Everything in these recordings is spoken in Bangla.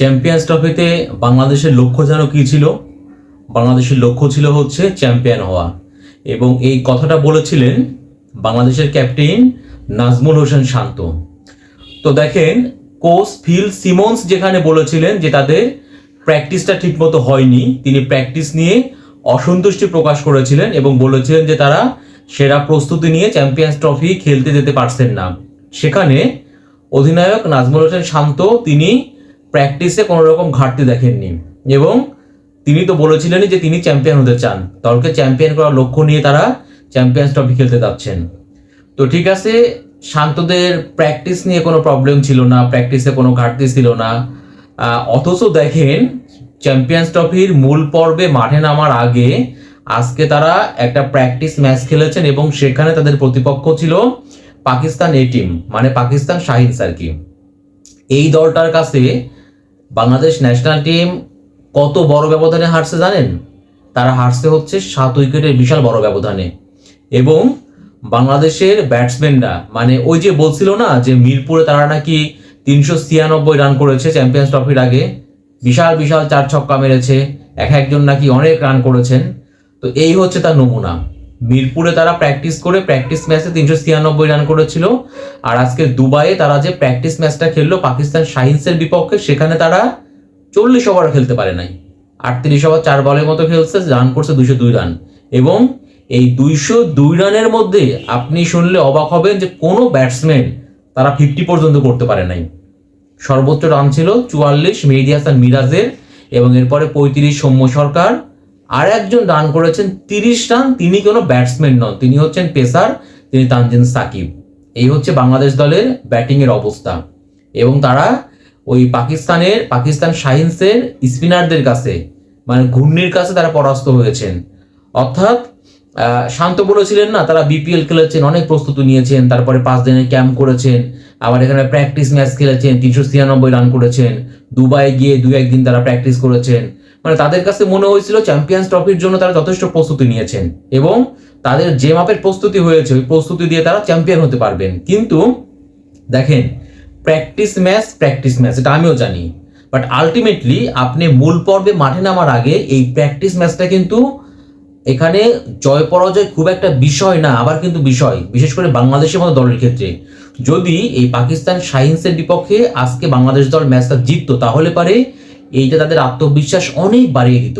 চ্যাম্পিয়ন্স ট্রফিতে বাংলাদেশের লক্ষ্য যেন কী ছিল? বাংলাদেশের লক্ষ্য ছিল হচ্ছে চ্যাম্পিয়ন হওয়া। এবং এই কথাটা বলেছিলেন বাংলাদেশের ক্যাপ্টেন নাজমুল হোসেন শান্ত। তো দেখেন, কোচ ফিল সিমন্স যেখানে বলেছিলেন যে তাদের প্র্যাকটিসটা ঠিকমতো হয়নি, তিনি প্র্যাকটিস নিয়ে অসন্তুষ্টি প্রকাশ করেছিলেন এবং বলেছিলেন যে তারা সেরা প্রস্তুতি নিয়ে চ্যাম্পিয়ন্স ট্রফি খেলতে যেতে পারছেন না। সেখানে অধিনায়ক নাজমুল হোসেন শান্ত, তিনি প্র্যাকটিসে কোনো রকম ঘাটতি দেখেননি। এবং তিনি তো বলেছিলেনই যে তিনি চ্যাম্পিয়ন হতে চান। দলকে চ্যাম্পিয়ন করার লক্ষ্য নিয়ে তারা চ্যাম্পিয়ন্স ট্রফি খেলতে যাচ্ছেন। তো ঠিক আছে, শান্তদের প্র্যাকটিস নিয়ে কোনো প্রবলেম ছিল না প্র্যাকটিসে কোনো ঘাটতি ছিল না। অথচ দেখেন চ্যাম্পিয়ন্স ট্রফির মূল পর্বে মাঠে নামার আগে, আজকে তারা একটা প্র্যাকটিস ম্যাচ খেলেছেন এবং সেখানে তাদের প্রতিপক্ষ ছিল পাকিস্তান এ টিম মানে পাকিস্তান শাহিন আর কি। এই দলটার কাছে বাংলাদেশ ন্যাশনাল টিম কত বড় ব্যবধানে হারছে জানেন? তারা হারছে হচ্ছে সাত উইকেটের বিশাল বড় ব্যবধানে। এবং বাংলাদেশের ব্যাটসম্যানরা মানে ওই যে বলছিল না যে মিরপুরে তারা নাকি তিনশো ছিয়ানব্বই রান করেছে চ্যাম্পিয়ন্স ট্রফির আগে, বিশাল বিশাল চার ছক্কা মেরেছে এক একজন নাকি অনেক রান করেছেন। তো এই হচ্ছে তার নমুনা। মিরপুরে তারা প্র্যাকটিস করে প্র্যাকটিস ম্যাচে তিনশো ছিয়ানব্বই রান করেছিল। আর আজকে দুবাইয়ে তারা যে প্র্যাকটিস ম্যাচটা খেললো, পাকিস্তান শাহিনসের বিপক্ষে, সেখানে তারা চল্লিশ ওভার খেলতে পারে নাই। আটত্রিশ ওভার চার বলের মতো খেলছে রান করছে দুইশো দুই রান এবং এই দুইশো দুই রানের মধ্যে আপনি শুনলে অবাক হবেন যে কোনো ব্যাটসম্যান তারা ফিফটি পর্যন্ত করতে পারে নাই। সর্বোচ্চ রান ছিল চুয়াল্লিশ, মেহেদি হাসান মিরাজের। এবং এরপরে পঁয়ত্রিশ সৌম্য সরকার। আর একজন রান করেছেন তিরিশ রান, তিনি কোনো ব্যাটসম্যান নন, তিনি হচ্ছেন পেসার, তিনি তানজিন সাকিব। এই হচ্ছে বাংলাদেশ দলের ব্যাটিংয়ের অবস্থা। এবং তারা ওই পাকিস্তানের, পাকিস্তান শাহিনসের স্পিনারদের কাছে মানে ঘূর্ণির কাছে তারা পরাস্ত হয়েছেন। অর্থাৎ শান্ত বলেছিলেন না, তারা বিপিএল খেলেছেন, অনেক প্রস্তুতি নিয়েছেন, তারপরে পাঁচ দিনের ক্যাম্প করেছেন, আবার এখানে প্র্যাকটিস ম্যাচ খেলেছেন, তিনশো ছিয়ানব্বই রান করেছেন, দুবাই গিয়ে দু একদিন তারা প্র্যাকটিস করেছেন মানে তাদের কাছে মনে হয়েছিল চ্যাম্পিয়ন্স ট্রফির জন্য তারা যথেষ্ট প্রস্তুতি নিয়েছেন। এবং তাদের যে মাপের প্রস্তুতি হয়েছে, ওই প্রস্তুতি দিয়ে তারা চ্যাম্পিয়ন হতে পারবেন। কিন্তু দেখেন প্র্যাকটিস ম্যাচ প্র্যাকটিস ম্যাচ এটা আমিও জানি। বাট আলটিমেটলি আপনি মূল পর্বে মাঠে নামার আগে এই প্র্যাকটিস ম্যাচটা কিন্তু এখানে জয় পরাজয় খুব একটা বিষয় না, আবার কিন্তু বিষয়, বিশেষ করে বাংলাদেশের মতো দলের ক্ষেত্রে। যদি এই পাকিস্তান শাহিনসের বিপক্ষে আজকে বাংলাদেশ দল ম্যাচটা জিততো, তাহলে পারে এইটা তাদের আত্মবিশ্বাস অনেক বাড়িয়ে দিত,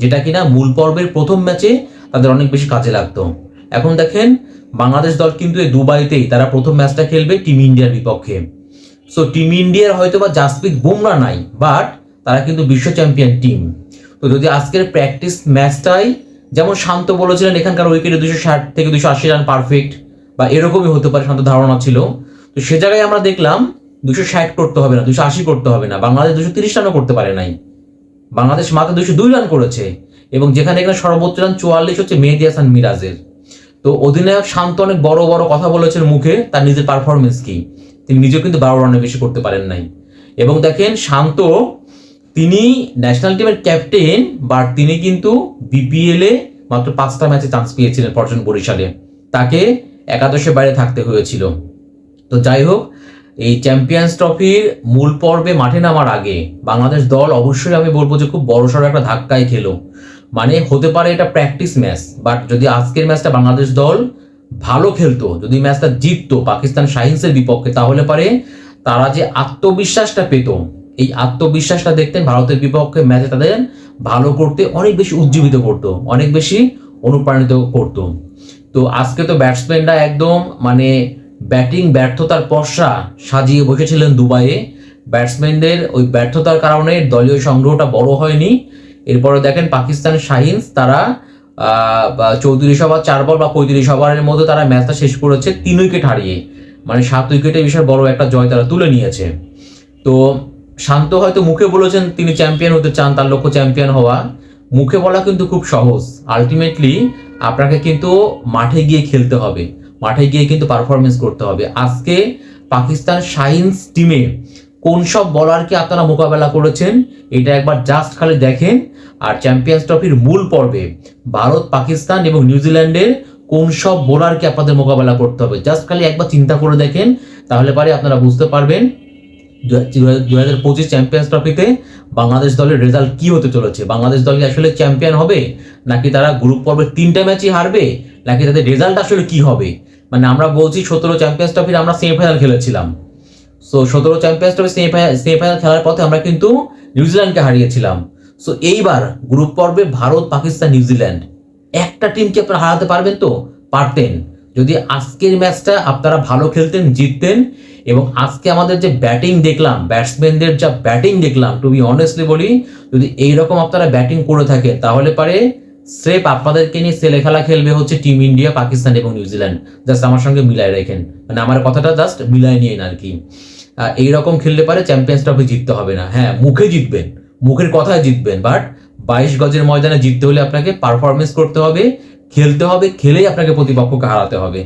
যেটা কিনা মূল পর্বের প্রথম ম্যাচে তাদের অনেক বেশি কাজে লাগতো। এখন দেখেন, বাংলাদেশ দল কিন্তু এই দুবাইতেই তারা প্রথম ম্যাচটা খেলবে টিম ইন্ডিয়ার বিপক্ষে। সো টিম ইন্ডিয়ার হয়তো বা জাসপ্রীত বুমরা নাই বাট তারা কিন্তু বিশ্ব চ্যাম্পিয়ন টিম তো যদি আজকের প্র্যাকটিস ম্যাচটাই যেমন শান্ত বলেছিলেন এখানকার উইকেটে দুশো ষাট থেকে দুশো আশি রান পারফেক্ট বা এরকমই হতে পারে শান্ত ধারণা ছিল, তো সে জায়গায় আমরা দেখলাম দুশো ষাট করতে হবে না দুশো আশি করতে হবে না। বাংলাদেশ দুশো তিরিশ রানও করতে পারে নাই। বাংলাদেশ মাত্র দুশো দুই রান করেছে এবং যেখানে এখানে সর্বোচ্চ রান চুয়াল্লিশ হচ্ছে মেহেদি হাসান মিরাজের। তো অধিনায়ক শান্ত অনেক বড় বড় কথা বলেছেন মুখে, তার নিজের পারফরমেন্স কি? তিনি নিজেও কিন্তু বারো রানের বেশি করতে পারেন নাই। এবং দেখেন শান্ত, তিনি ন্যাশনাল টিমের ক্যাপ্টেন বাট তিনি কিন্তু বিপিএল এ মাত্র পাঁচটা ম্যাচে চান্স পেয়েছিলেন পর্যটন বরিশালে। তাকে একাদশের বাইরে থাকতে হয়েছিল। তো যাই হোক এই চ্যাম্পিয়ন্স ট্রফির মূল পর্বে মাঠে নামার আগে বাংলাদেশ দল অবশ্যই আমি বলব যে খুব বড়সড় একটা ধাক্কাই খেলো। মানে হতে পারে এটা প্র্যাকটিস ম্যাচ বাট যদি আজকের ম্যাচটা বাংলাদেশ দল ভালো খেলতো, যদি ম্যাচটা জিততো পাকিস্তান শাহিনসের বিপক্ষে, তাহলে পারে তারা যে আত্মবিশ্বাসটা পেত, এই আত্মবিশ্বাসটা দেখতেন ভারতের বিপক্ষে ম্যাচে তাদের ভালো করতে অনেক বেশি উজ্জীবিত করতো, অনেক বেশি অনুপ্রাণিত করতো। তো আজকে তো ব্যাটসম্যানরা একদম মানে ব্যাটিং ব্যর্থতার পশ্চা সাজিয়ে বসেছিলেন দুবাইয়ে। ব্যাটসম্যানদের ওই ব্যর্থতার কারণে দলীয় সংগ্রহটা বড় হয়নি। এরপরে দেখেন পাকিস্তান শাহিনস তারা চৌত্রিশ ওভার, চার বল বা পঁয়ত্রিশ ওভারের মধ্যে তারা ম্যাচটা শেষ করেছে তিন উইকেট হারিয়ে। মানে সাত উইকেটে বিশাল বড় একটা জয় তারা তুলে নিয়েছে। তো শান্ত হয়তো মুখে বলেছেন তিনি চ্যাম্পিয়ন হতে চান, তার লক্ষ্য চ্যাম্পিয়ন হওয়া। মুখে বলা কিন্তু খুব সহজ। আলটিমেটলি আপনাকে কিন্তু মাঠে গিয়ে খেলতে হবে। মাঠে গিয়ে কিন্তু পারফরমেন্স করতে হবে। আজকে পাকিস্তান শাহিনস টিমে কোন সব বলারকে আপনারা মোকাবেলা করেছেন, এটা একবার জাস্ট খালি দেখেন। আর চ্যাম্পিয়ন্স ট্রফির মূল পর্বে ভারত, পাকিস্তান এবং নিউজিল্যান্ডের কোন সব বোলারকে আপনাদের মোকাবেলা করতে হবে জাস্ট খালি একবার চিন্তা করে দেখেন। তাহলে পারে আপনারা বুঝতে পারবেন দু হাজার পঁচিশ চ্যাম্পিয়ন্স ট্রফিতে বাংলাদেশ দলের রেজাল্ট কি হতে চলেছে। বাংলাদেশ দল আসলে চ্যাম্পিয়ন হবে, নাকি তারা গ্রুপ পর্বের তিনটা ম্যাচই হারবে, নাকি তাদের রেজাল্ট আসলে কি হবে? মানে আমরা বলছি সতেরো চ্যাম্পিয়ন্স ট্রফির আমরা সেমিফাইনাল খেলেছিলাম। সো সতেরো চ্যাম্পিয়ন্স ট্রফি সেমিফাইনাল সেমিফাইনাল খেলার পথে আমরা কিন্তু নিউজিল্যান্ডকে হারিয়েছিলাম। সো এইবার গ্রুপ পর্বে ভারত, পাকিস্তান, নিউজিল্যান্ড, একটা টিমকে আপনারা হারাতে পারবেন তো? পারতেন। যদি আজকের ম্যাচটা আপনারা ভালো খেলতেন, জিততেন, এবং আজকে আমাদের যে ব্যাটিং দেখলাম ব্যাটসম্যানদের যা ব্যাটিং দেখলাম টু বি অনেস্টলি বলি, যদি এইরকম আপনারা ব্যাটিং করে থাকে, তাহলে পারে স্রেপ আপনাদেরকে নিয়ে ছেলে খেলা খেলবে হচ্ছে টিম ইন্ডিয়া পাকিস্তান এবং নিউজিল্যান্ড জাস্ট আমার সঙ্গে মিলায় রেখেন। মানে আমার কথাটা জাস্ট মিলায় নিয়ে আর কি। এইরকম খেললে পারে চ্যাম্পিয়ন্স ট্রফি জিততে হবে না। হ্যাঁ মুখে জিতবেন। মুখের কথায় জিতবেন। বাট বাইশ গজের ময়দানে জিততে হলে আপনাকে পারফরমেন্স করতে হবে, খেলতে হবে, খেলেই আপনাকে প্রতিপক্ষকে হারাতে হবে।